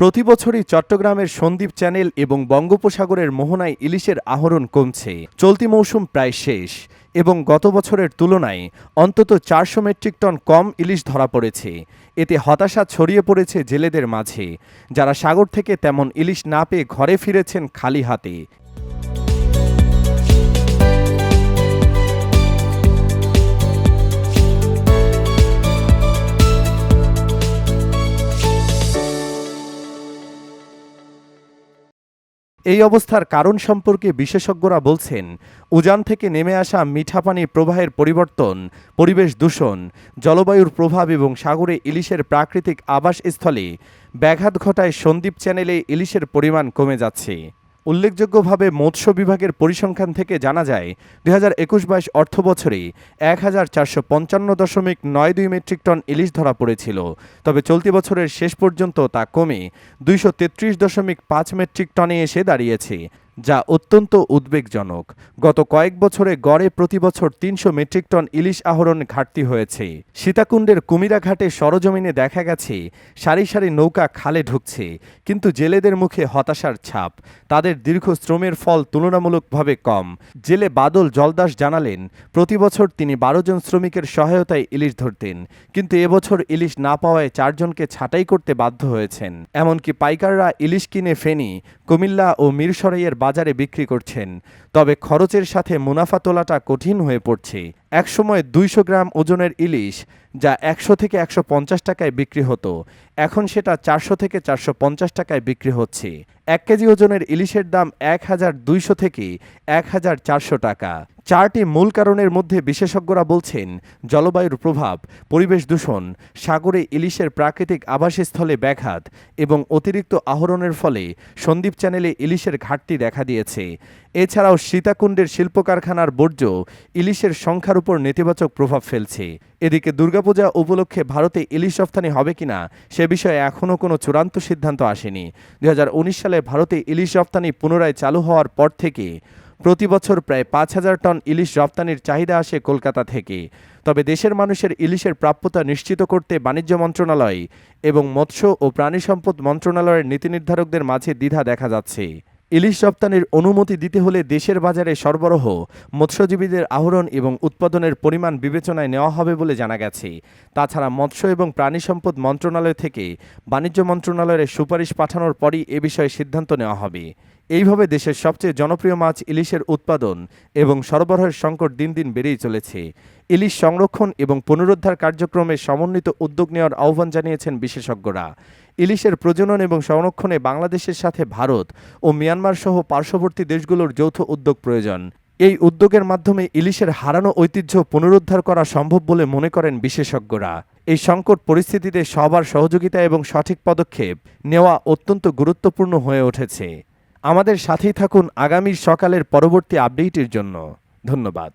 প্রতি বছরই চট্টগ্রামের সন্দ্বীপ চ্যানেল এবং বঙ্গোপসাগরের মোহনায় ইলিশের আহরণ কমছে। চলতি মৌসুম প্রায় শেষ এবং গত বছরের তুলনায় অন্তত চারশো মেট্রিক টন কম ইলিশ ধরা পড়েছে। এতে হতাশা ছড়িয়ে পড়েছে জেলেদের মাঝে, যারা সাগর থেকে তেমন ইলিশ না পেয়ে ঘরে ফিরেছেন খালি হাতে। এই অবস্থার কারণ সম্পর্কে বিশেষজ্ঞরা বলছেন, উজান থেকে নেমে আসা মিঠা পানি প্রবাহের পরিবর্তন, পরিবেশ দূষণ, জলবায়ুর প্রভাব এবং সাগরে ইলিশের প্রাকৃতিক আবাসস্থলে ব্যাঘাত ঘটায় সন্দ্বীপ চ্যানেলে ইলিশের পরিমাণ কমে যাচ্ছে। উল্লেখযোগ্যভাবে মৎস্য বিভাগের পরিসংখ্যান থেকে জানা যায় দুই হাজার একুশ বাইশ অর্থ বছরে এক হাজার চারশো পঞ্চান্ন দশমিক নয় দুই মেট্রিক টন ইলিশ ধরা পড়েছিল। তবে চলতি বছরের শেষ পর্যন্ত তা কমে দুইশো তেত্রিশ দশমিক পাঁচ মেট্রিক টনে এসে দাঁড়িয়েছে। যা অত্যন্ত উদ্বেগজনক। গত কয়েক বছরে গড়ে প্রতি বছর তিনশো মেট্রিক টন ইলিশ আহরণ ঘাটতি হয়েছে। সীতাকুণ্ডের কুমিরাঘাটে সরজমিনে দেখা গেছে, সারি সারি নৌকা খালে ঢুকছে, কিন্তু জেলেদের মুখে হতাশার ছাপ। তাদের দীর্ঘ শ্রমের ফল তুলনামূলকভাবে কম। জেলে বাদল জলদাস জানালেন, প্রতি বছর তিনি বারো জন শ্রমিকের সহায়তায় ইলিশ ধরতেন, কিন্তু এবছর ইলিশ না পাওয়ায় চারজনকে ছাঁটাই করতে বাধ্য হয়েছেন। এমনকি পাইকাররা ইলিশ কিনে ফেনী, কুমিল্লা ও মিরসরাইয়ের বাজারে বিক্রি করছেন। তবে খরচের সাথে মুনাফা তোলাটা কঠিন হয়ে পড়ছে। একসময় দুইশো গ্রাম ওজনের ইলিশ, যা একশো থেকে একশো পঞ্চাশ টাকায় বিক্রি হতো। এখন সেটা চারশো থেকে চারশো পঞ্চাশ টাকায় বিক্রি হচ্ছে। এক কেজি ওজনের ইলিশের দাম এক হাজার দুইশো থেকে এক হাজার চারশো টাকা। চারটি মূল কারণের মধ্যে বিশেষজ্ঞরা বলছেন, জলবায়ুর প্রভাব, পরিবেশ দূষণ, সাগরে ইলিশের প্রাকৃতিক আবাসস্থলে ব্যাঘাত এবং অতিরিক্ত আহরণের ফলে সন্দ্বীপ চ্যানেলে ইলিশের ঘাটতি দেখা দিয়েছে। এছাড়াও সীতাকুণ্ডের শিল্প কারখানার বর্জ্য ইলিশের সংখ্যার উপর নেতিবাচক প্রভাব ফেলছে। এদিকে দুর্গাপূজা উপলক্ষে ভারতে ইলিশ রফতানি হবে কিনা সে বিষয়ে এখনও কোনো চূড়ান্ত সিদ্ধান্ত আসেনি। দুই হাজার উনিশ সালে ভারতে ইলিশ রফতানি পুনরায় চালু হওয়ার পর থেকে প্রতি বছর প্রায় পাঁচ হাজার টন ইলিশ রপ্তানির চাহিদা আসে কলকাতা থেকে। তবে দেশের মানুষের ইলিশের প্রাপ্যতা নিশ্চিত করতে বাণিজ্য মন্ত্রণালয় এবং মৎস্য ও প্রাণী সম্পদ মন্ত্রণালয়ের নীতি নির্ধারকদের মাঝে দ্বিধা দেখা যাচ্ছে। ইলিশ রপ্তানির অনুমতি দিতে হলে দেশের বাজারে সরবরাহ, মৎস্যজীবীদের আহরণ এবং উৎপাদনের পরিমাণ বিবেচনায় নেওয়া হবে বলে জানা গেছে। তাছাড়া মৎস্য এবং প্রাণী সম্পদ মন্ত্রণালয় থেকে বাণিজ্য মন্ত্রণালয়ের সুপারিশ পাঠানোর পরই এ বিষয়ে সিদ্ধান্ত নেওয়া হবে। এইভাবে দেশের সবচেয়ে জনপ্রিয় মাছ ইলিশের উৎপাদন এবং সরবরাহের সংকট দিন দিন বেড়েই চলেছে। ইলিশ সংরক্ষণ এবং পুনরুদ্ধার কার্যক্রমে সমন্বিত উদ্যোগ নেওয়ার আহ্বান জানিয়েছেন বিশেষজ্ঞরা। ইলিশের প্রজনন এবং সংরক্ষণে বাংলাদেশের সাথে ভারত ও মিয়ানমার সহ পার্শ্ববর্তী দেশগুলোর যৌথ উদ্যোগ প্রয়োজন। এই উদ্যোগের মাধ্যমে ইলিশের হারানো ঐতিহ্য পুনরুদ্ধার করা সম্ভব বলে মনে করেন বিশেষজ্ঞরা। এই সংকট পরিস্থিতিতে সবার সহযোগিতা এবং সঠিক পদক্ষেপ নেওয়া অত্যন্ত গুরুত্বপূর্ণ হয়ে উঠেছে। আমাদের সাথেই থাকুন আগামী সকালের পরবর্তী আপডেটের জন্য। ধন্যবাদ।